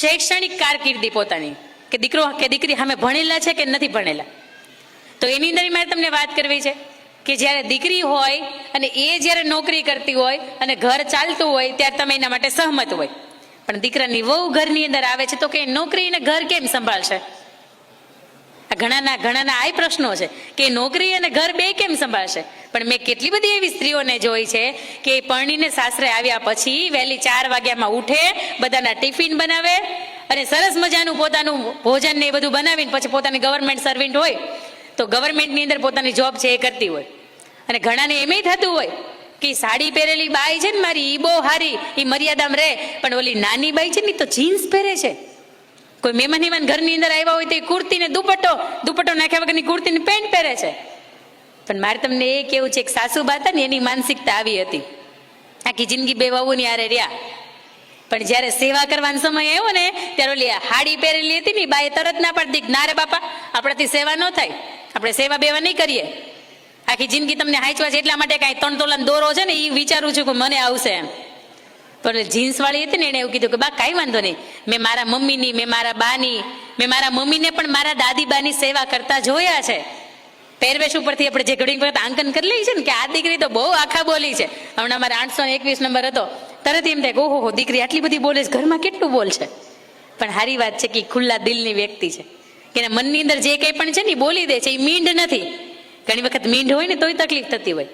શૈક્ષણિક કારકિર્દી પોતાની. કે દીકરો, કે દીકરી સામે ભણેલા છે કે નથી ભણેલા. તો એની અંદર મારે તમને વાત કરવી છે કે જ્યારે દીકરી હોય અને એ જ્યારે નોકરી કરતી હોય અને ઘર ચાલતું હોય ત્યારે તમે એના માટે સહમત હોય. પણ દીકરાની વહુ ઘરની અંદર આવે છે તો કે નોકરી અને ઘર કેમ સંભાળશે? ઘણાના ઘણાના આ પ્રશ્નો છે કે નોકરી અને ઘર બે કેમ સંભાળશે? પણ મેં કેટલી બધી એવી સ્ત્રીઓને જોઈ છે કે પરણીને સાસરે આવ્યા પછી વહેલી ચાર વાગ્યામાં ઉઠે, બધાના ટિફિન બનાવે અને સરસ મજાનું પોતાનું ભોજન ને એ બધું બનાવીને પછી પોતાની ગવર્મેન્ટ સર્વિન્ટ હોય તો ગવર્મેન્ટની અંદર પોતાની જોબ છે એ કરતી હોય. અને ઘણાને એમ થતું હોય કે સાડી પહેરેલી બાઈ છે ને મારી એ બહુ હારી એ મર્યાદામાં રહે, પણ ઓલી નાની બાઈ છે ને તો જીન્સ પહેરે છે. કોઈ મહેમાન હેમાન ઘરની અંદર આવ્યા હોય તો એ કુર્તી ને દુપટ્ટો દુપટ્ટો નાખ્યા વગરની કુર્તી ને પેન્ટ પહેરે છે. પણ મારે તમને એ કેવું છે કે સાસુબા હતા ને, એની માનસિકતા આવી હતી. આખી જિંદગી બે વહુની આરે રહ્યા. પણ જ્યારે સેવા કરવાનો સમય આવ્યો ને, ત્યારે ઓલી હાડી પહેરેલી હતી ને બાએ તરત ના પાડતી કે, ના રે બાપા, આપણાથી સેવા ન થાય. આપણે સેવા બેવા નહીં કરીએ. આખી જિંદગી તમને હાંચવા છે એટલા માટે કાંઈ ત્રણ તોલાનો દોરો છે ને એ વિચારું છું કે મને આવશે એમ. પણ જીન્સ વાળી હતી ને એને એવું કીધું કે, બા, કાંઈ વાંધો નહીં. મેં મારા મમ્મીની, મેં મારા બાની, મેં મારા મમ્મીને પણ મારા દાદી બાની સેવા કરતા જોયા છે. પહેરવેશ ઉપરથી આપણે જે ઘડી વખત આંકન કરી લઈએ છે ને કે આ દીકરી તો બહુ આખા બોલી છે. હમણાં મારે આઠસો એકવીસ નંબર હતો. તરત એમ થાય ઓહો દીકરી આટલી બધી બોલે છે. ઘરમાં કેટલું બોલ છે? પણ સારી વાત છે કે ખુલ્લા દિલની વ્યક્તિ છે. એના મનની અંદર જે કંઈ પણ છે ને બોલી દે છે. એ મીંડ નથી. ઘણી વખત મીંડ હોય ને તોય તકલીફ થતી હોય.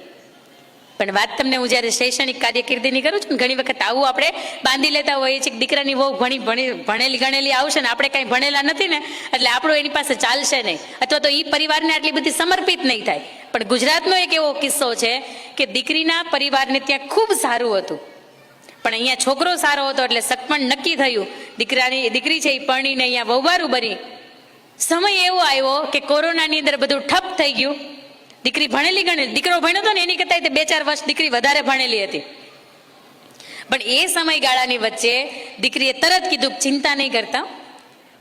પણ વાત તમને હું જ્યારે શૈક્ષણિક કાર્યકિર્દીની કરું છું ઘણી વખત આવું આપણે બાંધી લેતા હોઈએ છીએ દીકરાની બહુ ભણી ભણી ભણેલી ગણેલી આવશે ને, આપણે કાંઈ ભણેલા નથી ને, એટલે આપણું એની પાસે ચાલશે નહીં. અથવા તો એ પરિવારને આટલી બધી સમર્પિત નહીં થાય. પણ ગુજરાતનો એક એવો કિસ્સો છે કે દીકરીના પરિવારને ત્યાં ખૂબ સારું હતું. પણ અહીંયા છોકરો સારો હતો એટલે સકપણ નક્કી થયું. દીકરાની, દીકરી છે એ પરણીને અહીંયા વહુવારું બની. સમય એવો આવ્યો કે કોરોનાની અંદર બધું ઠપ થઈ ગયું. દીકરી ભણેલી ગણે, દીકરો ભણ્યો હતો ને એની કરતા બે ચાર વર્ષ દીકરી વધારે ભણેલી હતી. પણ એ સમયગાળાની વચ્ચે દીકરીએ તરત કીધું, ચિંતા નહીં કરતા.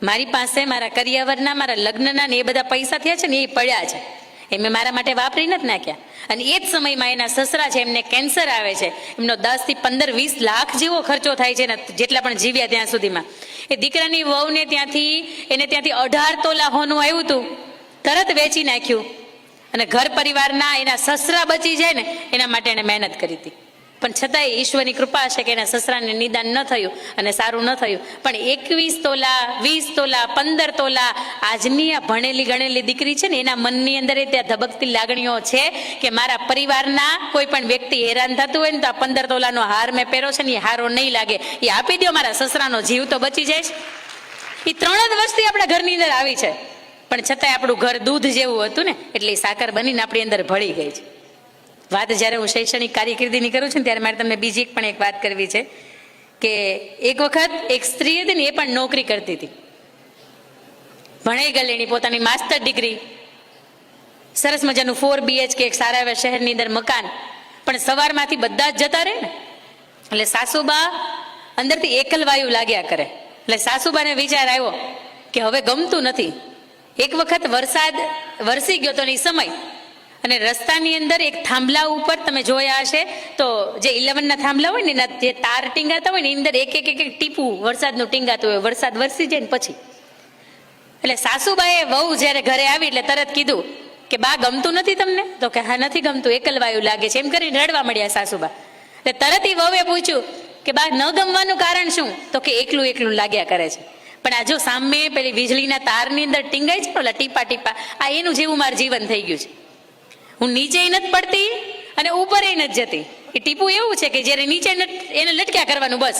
મારી પાસે, મારા કરિયાવરના, મારા લગ્નના ને એ બધા પૈસા થયા છે ને એ પડ્યા છે. એ મેં મારા માટે વાપરી નથી નાખ્યા. અને એ જ સમયમાં એના સસરા છે, એમને કેન્સર આવે છે. એમનો દસથી પંદર વીસ લાખ જેવો ખર્ચો થાય છે જેટલા પણ જીવ્યા ત્યાં સુધીમાં. એ દીકરાની વહુને ત્યાંથી, એને ત્યાંથી અઢાર તોલા હોનું આવ્યું હતું તરત વેચી નાખ્યું. અને ઘર પરિવારના એના સસરા બચી જાય ને, એના માટે એને મહેનત કરી હતી. પણ છતાંય ઈશ્વરની કૃપા છે કે એના સસરાને નિદાન ન થયું અને સારું ન થયું. પણ એકવીસ તોલા, વીસ તોલા, પંદર તોલા, આજની આ ભણેલી ગણેલી દીકરી છે ને, એના મનની અંદર એ ત્યાં ધબકતી લાગણીઓ છે કે મારા પરિવારના કોઈ પણ વ્યક્તિ હેરાન થતું હોય ને તો આ પંદર તોલાનો હાર મેં પહેર્યો છે ને, એ હારો નહીં લાગે. એ આપી દો મારા સસરાનો જીવ તો બચી જાય એ ત્રણ જ વસ્તી આપણા ઘરની અંદર આવી છે. પણ છતાંય આપણું ઘર દૂધ જેવું હતું ને, એટલે સાકર બનીને આપણી અંદર ભળી ગઈ છે. વાત જ્યારે હું શૈક્ષણિક કારકિર્દીની કરું છું ત્યારે મારે તમને બીજી પણ એક વાત કરવી છે કે એક વખત એક સ્ત્રી હતી ને, એ પણ નોકરી કરતી હતી. ભણાઈ ગયેલી એની પોતાની માસ્ટર ડિગ્રી. સરસ મજાનું ફોર બીએચકે એક સારા એવા શહેરની અંદર મકાન. પણ સવારમાંથી બધા જ જતા રહે ને, એટલે સાસુબા અંદરથી એકલવાયુ લાગ્યા કરે. એટલે સાસુબાને વિચાર આવ્યો કે હવે ગમતું નથી. એક વખત વરસાદ વરસી ગયો તો એ સમય. અને રસ્તાની અંદર એક થાંભલા ઉપર તમે જોયા હશે, તો જે ઇલેવનના થાંભલા હોય ને એના જે તાર ટીંગાતા હોય ને એની અંદર એક એક એક ટીપું વરસાદનું ટીંગાતું હોય, વરસાદ વરસી જાય ને પછી. એટલે સાસુબાએ વહુ જ્યારે ઘરે આવી એટલે તરત કીધું કે, બા, ગમતું નથી તમને? તો કે, હા, નથી ગમતું એકલવાયું લાગે છે. એમ કરીને રડવા મળ્યા સાસુબા. એટલે તરત એ વહુએ પૂછ્યું કે, બા, ન ગમવાનું કારણ શું? તો કે, એકલું એકલું લાગ્યા કરે છે. પણ આ જો સામે પેલી વીજળીના તારની અંદર ટીંગાય છે ને ટીપા ટીપા આ એનું જેવું મારું જીવન થઈ ગયું છે. હું નીચે નથી પડતી અને ઉપર એ નથી જતી. એ ટીપું એવું છે કે જ્યારે નીચે એને લટક્યા કરવાનું બસ.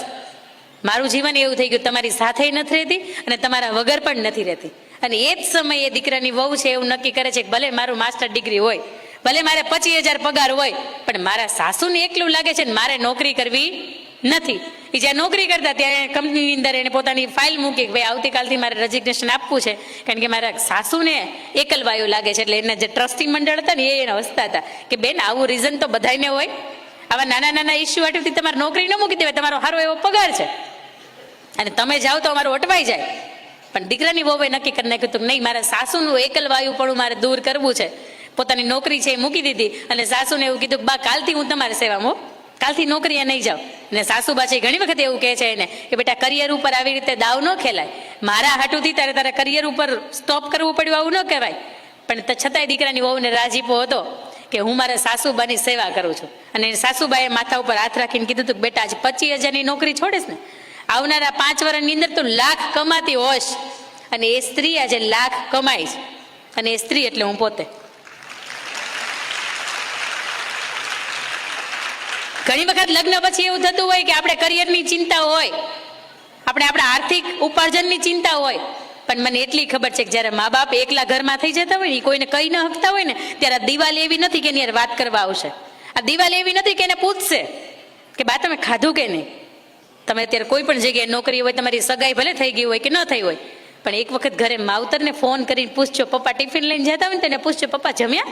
મારું જીવન એવું થઈ ગયું, તમારી સાથે નથી રહેતી અને તમારા વગર પણ નથી રહેતી. અને એ જ સમયે દીકરાની વહુ છે એવું નક્કી કરે છે કે ભલે મારું માસ્ટર ડિગ્રી હોય, ભલે મારે પચીસ હજાર પગાર હોય, પણ મારા સાસુને એકલું લાગે છે ને મારે નોકરી કરવી? નથી. એ જ્યાં નોકરી કરતા ત્યાં કંપનીની અંદર એને પોતાની ફાઇલ મૂકી કે ભાઈ આવતીકાલથી મારે રેઝિગ્નેશન આપવું છે. કારણ કે મારા સાસુને એકલવાયુ લાગે છે, એટલે એના જે ટ્રસ્ટી મંડળ હતા ને એ એને હસતા હતા. કે બેન, આવું રીઝન તો બધાને હોય. આવા નાના નાના ઇસ્યુ હાટુથી તમારે નોકરી ન મૂકી દેવાય, તમારો સારો એવો પગાર છે. અને તમે જાઓ તો અમારું અટવાઈ જાય. પણ દીકરાની વહુએ નક્કી કરી નાખ્યું હતું નહીં, મારા સાસુનું એકલવાયુ પણ મારે દૂર કરવું છે. પોતાની નોકરી છે એ મૂકી દીધી અને સાસુને એવું કીધું બા, કાલથી હું તમારી સેવામાં હો. કાલથી નોકરીએ નહીં જાઓ. ને સાસુબા છે ઘણી વખત એવું કહે છે એને કે બેટા કરિયર ઉપર આવી રીતે દાવ ન ખેલાય. મારા હાટુથી તારે તારે કરિયર ઉપર સ્ટોપ કરવું પડ્યું આવું ન કહેવાય. પણ છતાંય દીકરાની વહુને રાજીપો હતો કે હું મારા સાસુબાની સેવા કરું છું. અને સાસુબાએ માથા ઉપર હાથ રાખીને કીધું હતું બેટા આજે પચીસ હજારની નોકરી છોડીશ ને. આવનારા પાંચ વર્ષની અંદર તું લાખ કમાતી હોશ. અને એ સ્ત્રી આજે લાખ કમાઈશ અને એ સ્ત્રી એટલે હું પોતે. ઘણી વખત લગ્ન પછી એવું થતું હોય કે આપણે કરિયરની ચિંતા હોય. આપણે આપણા આર્થિક ઉપાર્જનની ચિંતા હોય. પણ મને એટલી ખબર છે કે જ્યારે મા બાપ એકલા ઘરમાં થઈ જતા હોય ને કોઈને કહી ન હકતા હોય ને, ત્યારે દિવાલ એવી નથી કે એની વાત કરવા આવશે. આ દિવાલ એવી નથી કે એને પૂછશે કે, બા, તમે ખાધું કે નહીં? તમે અત્યારે કોઈ પણ જગ્યાએ નોકરી હોય, તમારી સગાઈ ભલે થઈ ગઈ હોય કે ન થઈ હોય, પણ એક વખત ઘરે માવતરને ફોન કરીને પૂછજો, પપ્પા, ટિફિન લઈને જતા હોય ને? તેને પૂછજો, પપ્પા, જમ્યા?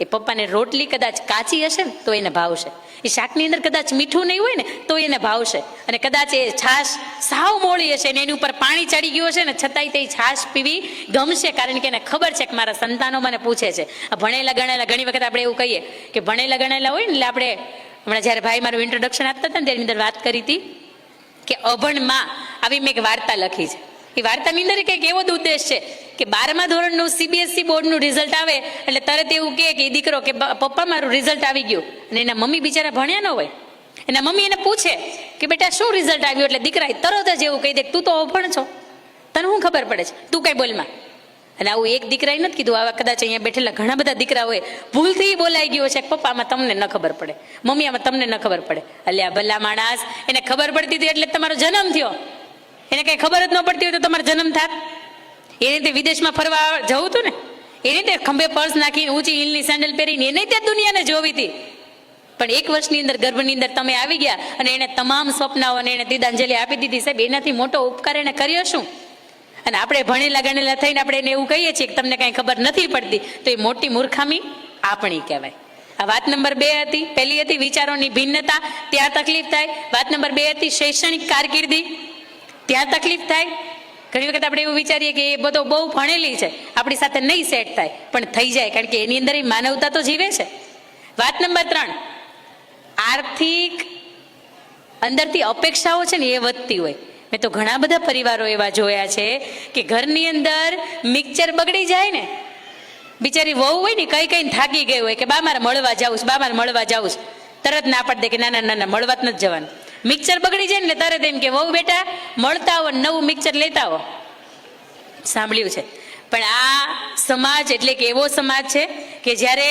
એ પપ્પાને રોટલી કદાચ કાચી હશે ને, તો એને ભાવશે એ શાકની અંદર કદાચ મીઠું નહીં હોય ને, તો એને ભાવશે અને કદાચ એ છાશ સાવ મોળી હશે ને, એની ઉપર પાણી ચડી ગયું હશે ને, છતાંય તે છાશ પીવી ગમશે, કારણ કે એને ખબર છે કે મારા સંતાનો મને પૂછે છે. ભણેલા ગણેલા, ઘણી વખત આપણે એવું કહીએ કે ભણેલા ગણેલા હોય ને, એટલે આપણે હમણાં જ્યારે ભાઈ મારું ઇન્ટ્રોડક્શન આપતા હતા ને, તેની અંદર વાત કરી હતી કે અભણમાં આવી મેં એક વાર્તા લખી છે. એ વાર્તાની અંદર કંઈક એવો જ ઉદ્દેશ છે કે બારમા ધોરણનું સીબીએસસી બોર્ડનું રિઝલ્ટ આવે, એટલે તરત એવું કહે કે એ દીકરો કે પપ્પા, મારું રિઝલ્ટ આવી ગયું. અને એના મમ્મી બિચારા ભણ્યા ન હોય. એના મમ્મી એને પૂછે કે, બેટા, શું રિઝલ્ટ આવ્યું? એટલે દીકરા તરત જ એવું કહી દે તું તો અભણ છો. તને શું ખબર પડે છે? તું કઈ બોલમાં. અને આવું એક દીકરાએ નથી કીધું, આવા કદાચ અહીંયા બેઠેલા ઘણા બધા દીકરા હોય ભૂલથી બોલાઈ ગયો છે પપ્પા, આમાં તમને ન ખબર પડે. મમ્મી, આમાં તમને ન ખબર પડે. અલ્યા ભલા માણસ, એને ખબર પડતી હતી એટલે તમારો જન્મ થયો. એને કઈ ખબર જ ન પડતી હોય તો તમારો જન્મ થાત. એને તે વિદેશમાં ફરવા જવું હતું ને એને તે ખંભે પર્સ નાખીને ઊંચી હિલની સેન્ડલ પહેરીને એને ત્યાં દુનિયાને જોવી હતી. પણ એક વર્ષની અંદર, ગર્ભની અંદર તમે આવી ગયા અને એને તમામ સ્વપ્નાઓને એને તિદાંજલિ આપી દીધી. સાહેબ, એનાથી મોટો ઉપકાર એને કર્યો શું? અને આપણે ભણેલા ગણેલા થઈને આપણે એને એવું કહીએ છીએ કે તમને કાંઈ ખબર નથી પડતી, તો એ મોટી મૂર્ખામી આપણી કહેવાય. આ વાત નંબર બે હતી. પહેલી હતી વિચારોની ભિન્નતા, ત્યાં તકલીફ થાય. વાત નંબર બે હતી શૈક્ષણિક કારકિર્દી, ત્યાં તકલીફ થાય. ઘણી વખત આપણે એવું વિચારીએ કે એ બધો બહુ ભણેલી છે, આપણી સાથે નહીં સેટ થાય, પણ થઈ જાય, કારણ કે એની અંદર એ માનવતા તો જીવે છે. વાત નંબર ત્રણ. આર્થિક અંદરથી અપેક્ષાઓ છે ને એ વધતી હોય. મેં તો ઘણા બધા પરિવારો એવા જોયા છે કે ઘરની અંદર મિક્સર બગડી જાય ને, બિચારી વહુ હોય ને કઈ કઈ થાકી ગઈ હોય કે બા મારે મળવા જાઉં બા મારે મળવા જાઉં તરત ના પાડી દે કે ના ના ના, મળવા જ નથી જવાનું. મિક્સર બગડી જાય ને તારે એમ કે, વહુ બેટા, મળતા આવો નવું મિક્સર લેતા આવો. સાંભળ્યું છે. પણ આ સમાજ એટલે કે એવો સમાજ છે કે જ્યારે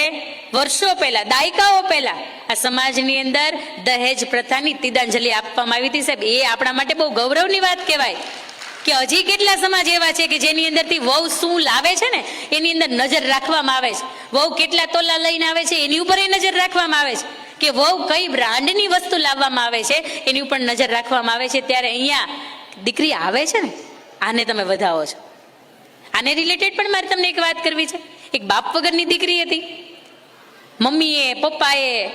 વર્ષો પહેલા, દાયકાઓ પહેલા આ સમાજની અંદર દહેજ પ્રથાની તિદાંજલિ આપવામાં આવી હતી સાહેબ, એ આપણા માટે બહુ ગૌરવની વાત કહેવાય કે હજી કેટલા સમાજ એવા છે કે જેની અંદરથી વહુ શું લાવે છે ને, એની અંદર નજર રાખવામાં આવે છે. વહુ કેટલા તોલા લઈને આવે છે, એની ઉપર નજર રાખવામાં આવે છે. કે વહુ કઈ બ્રાન્ડની વસ્તુ લાવવામાં આવે છે, એની ઉપર નજર રાખવામાં આવે છે, ત્યારે અહીંયા દીકરી આવે છે ને, આને તમે વધાવો છો. આને રિલેટેડ પણ મારે તમને એક વાત કરવી છે. એક બાપ વગરની દીકરી હતી. મમ્મીએ, પપ્પાએ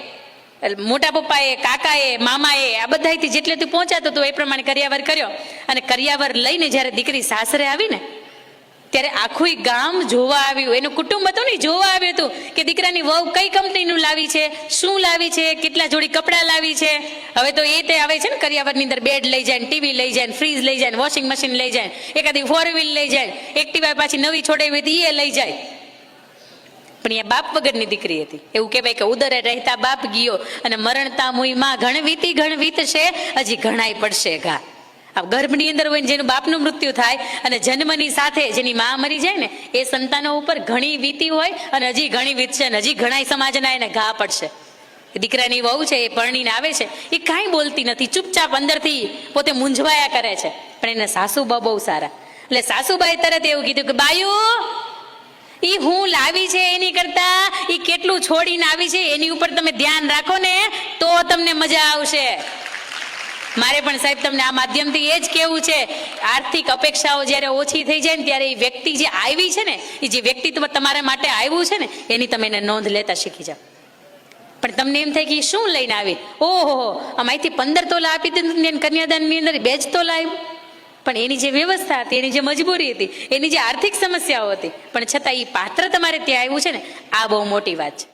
મોટા પપ્પાએ, કાકાએ, મામાએ, આ બધાથી જેટલેથી પહોંચાતો હતો એ પ્રમાણે કરિયાવર કર્યો. અને કરિયાવર લઈને જ્યારે દીકરી સાસરે આવી ને ત્યારે આખું ગામ જોવા આવ્યું. એનું કુટુંબ હતું ને જોવા આવ્યું હતું કે દીકરાની વહુ કઈ કંપનીનું લાવી છે, શું લાવી છે, કેટલા જોડી કપડાં લાવી છે. હવે તો એ તે આવે છે ને, કરિયાવરની અંદર બેડ લઈ જાય ટીવી લઈ જાય ફ્રીજ લઈ જાય વોશિંગ મશીન લઈ જાય એકાદી ફોર વ્હીલ લઈ જાય એક્ટિવા પાછી નવી છોડાવી હતી એ લઈ જાય. પણ એ બાપ વગરની દીકરી હતી. એવું કહેવાય કે ઉદરે રહેતા બાપ ગયો અને મરણતા મુઈ માં ઘણ વીતી ઘણ વીત છે હજી ઘણાય પડશે ઘા. ગર્ભની અંદર હોય જેનું બાપનું મૃત્યુ થાય અને જન્મની સાથે જેની માં મરી જાય ને, એ સંતાનો ઉપર ઘણી વીતી હોય અને હજી ઘણી વીતશે અને હજી ઘણા સમાજના એને ઘા પડશે. દીકરાની વહુ છે, એ પરણીને આવે છે, એ કાંઈ બોલતી નથી, ચૂપચાપ અંદરથી પોતે મૂંઝવાયા કરે છે. પણ એને સાસુબા બહુ સારા. એટલે સાસુબાએ તરત એવું કીધું કે, બાયુ એ હું લાવી છે એની કરતા? એ કેટલું છોડીને આવી છે? એની ઉપર તમે ધ્યાન રાખો ને, તો તમને મજા આવશે. મારે પણ સાહેબ તમને આ માધ્યમથી એ જ કેવું છે, આર્થિક અપેક્ષાઓ જ્યારે ઓછી થઈ જાય ને ત્યારે એ વ્યક્તિ જે આવી છે ને, એ જે વ્યક્તિત્વ તમારા માટે આવ્યું છે ને, એની તમે એને નોંધ લેતા શીખી જાઓ. પણ તમને એમ થાય કે શું લઈને આવી? ઓહો આમાંથી પંદર તોલા આપી દીધું કન્યાદાનની અંદર બે જ તોલા આવ્યું પણ એની જે વ્યવસ્થા હતી, એની જે મજબૂરી હતી, એની જે આર્થિક સમસ્યાઓ હતી, પણ છતાં એ પાત્ર તમારે ત્યાં આવ્યું છે ને, આ બહુ મોટી વાત છે.